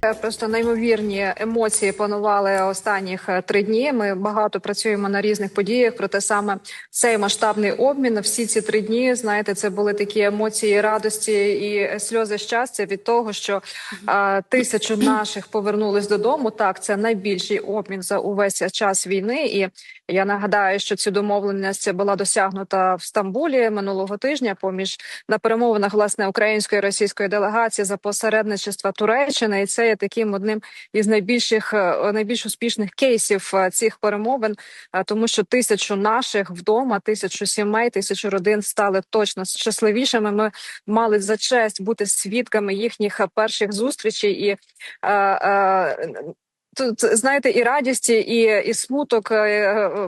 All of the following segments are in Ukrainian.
Просто неймовірні емоції панували останніх е, три дні. Ми багато працюємо на різних подіях. Проте саме цей масштабний обмін всі ці три дні. Знаєте, це були такі емоції радості і сльози щастя від того, що а, тисячу наших повернулись додому. Так, це найбільший обмін за увесь час війни. І я нагадаю, що цю домовленість була досягнута в Стамбулі минулого тижня. Поміж на перемовинах власне української і російської делегації за посередництва Туреччини, і це є таким одним із найбільших е, найбільш успішних кейсів е, цих перемовин, е, тому що тисячу наших вдома, тисячу сімей, тисячу родин стали точно щасливішими. Ми мали за честь бути свідками їхніх перших зустрічей і. Е, е, Тут знаєте, і радість, і і смуток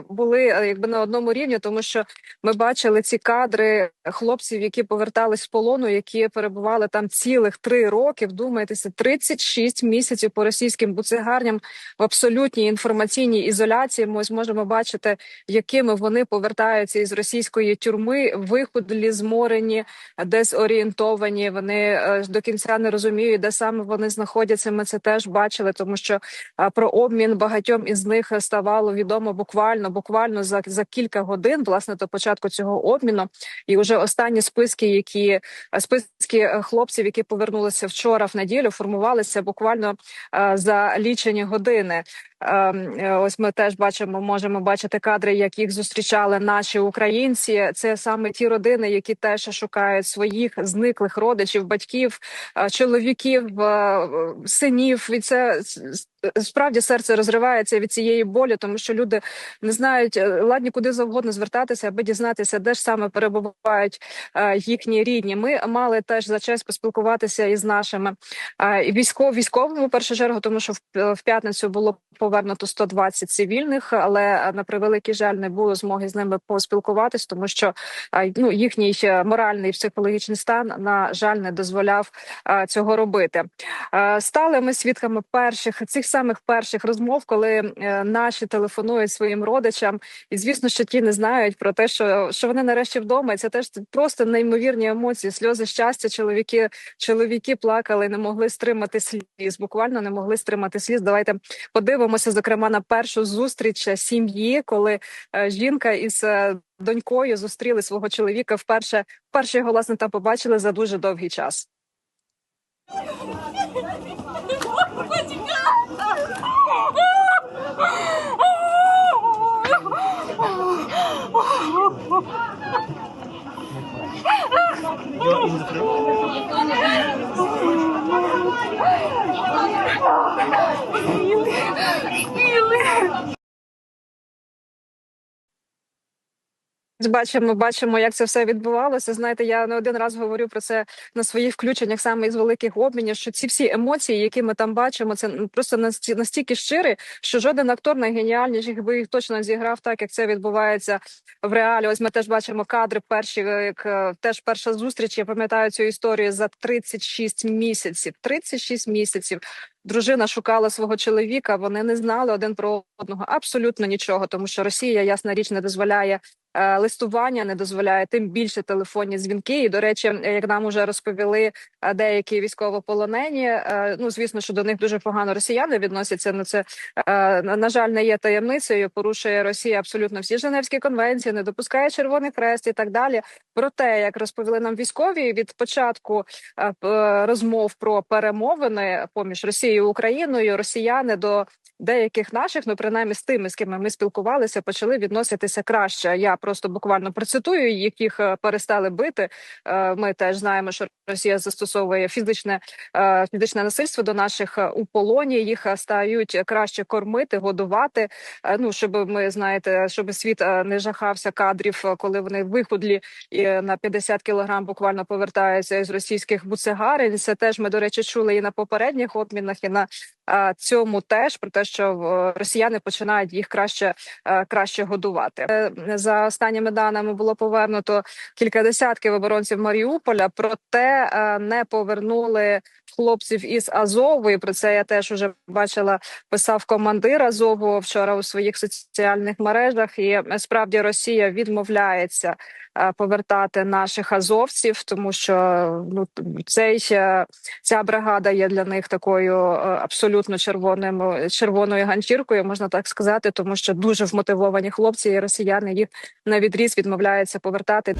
були якби на одному рівні, тому що ми бачили ці кадри хлопців, які повертались з полону, які перебували там цілих три роки. Вдумайтеся, 36 місяців по російським буцегарням в абсолютній інформаційній ізоляції. Ми зможемо бачити, якими вони повертаються із російської тюрми, виходлі зморені, дезорієнтовані. Вони до кінця не розуміють, де саме вони знаходяться. Ми це теж бачили, тому що про обмін багатьом із них ставало відомо буквально буквально за за кілька годин, власне, до початку цього обміну. І вже останні списки, які списки хлопців, які повернулися вчора в неділю, формувалися буквально за лічені години. Ось ми теж бачимо, можемо бачити кадри, як їх зустрічали наші українці. Це саме ті родини, які теж шукають своїх зниклих родичів, батьків, чоловіків, синів. І це справді серце розривається від цієї болі, тому що люди не знають е, ладні куди завгодно звертатися, аби дізнатися, де ж саме перебувають їхні рідні. Ми мали теж за честь поспілкуватися із нашими військов військовими в першу чергу, тому що в п'ятницю було повернуто 120 цивільних, але на превеликий жаль не було змоги з ними поспілкуватись, тому що ну їхній моральний і психологічний стан на жаль не дозволяв цього робити. Стали ми свідками перших цих самих перших розмов, коли е, наші телефонують своїм родичам, і звісно, що ті не знають про те, що що вони нарешті вдома. І Це теж просто неймовірні емоції, сльози щастя. Чоловіки чоловіки плакали, не могли стримати сліз. Буквально не могли стримати сліз. Давайте подивимося, зокрема, на першу зустріч сім'ї, коли е, жінка із е, донькою зустріли свого чоловіка вперше. Вперше його власне там побачили за дуже довгий час. Filha! Filha! Бачимо, бачимо, як це все відбувалося. Знаєте, я не один раз говорю про це на своїх включеннях саме із великих обмінів. Що ці всі емоції, які ми там бачимо, це просто настільки щирі, що жоден актор найгеніальніший би їх точно зіграв так, як це відбувається в реалі. Ось ми теж бачимо кадри. Перші як е, теж перша зустріч. Я пам'ятаю цю історію за 36 місяців. 36 місяців. Дружина шукала свого чоловіка. Вони не знали один про одного абсолютно нічого, тому що Росія ясна річ не дозволяє Е, листування не дозволяє тим більше телефонні дзвінки. І до речі, як нам уже розповіли е, деякі військовополонені, е, ну звісно, що до них дуже погано росіяни відносяться. Ну це на жаль не є таємницею. Порушує Росія абсолютно всі Женевські конвенції, не допускає Червоний Хрест і так далі. Проте, як розповіли нам військові, від початку розмов про перемовини поміж Росією і Україною, Росіяни до деяких наших, ну принаймні з тими, з ким ми спілкувалися, почали відноситися краще. Я просто буквально процитую яких е, перестали бити. Е, ми теж знаємо, що Росія застосовує фізичне е, фізичне насильство до наших у полоні. Їх стають краще кормити, годувати. Ну щоб ми знаєте, щоб світ не жахався кадрів, коли вони виходлі і на 50 кілограм буквально повертаються із російських буцегарень. Це теж ми до речі чули і на попередніх обмінах, і на цьому теж про те, що росіяни починають їх краще краще годувати. За останніми даними було повернуто кілька десятків оборонців Маріуполя, проте е, не повернули хлопців із Азову. І про це я теж уже бачила. Писав командир Азову вчора у своїх соціальних мережах. І е, справді Росія відмовляється е, повертати наших азовців, тому що ну цей е, ця бригада є для них такою абсолютно червоним червоною ганчіркою, можна так сказати, тому що дуже вмотивовані хлопці і росіяни їх на відріз відмовляються повертати.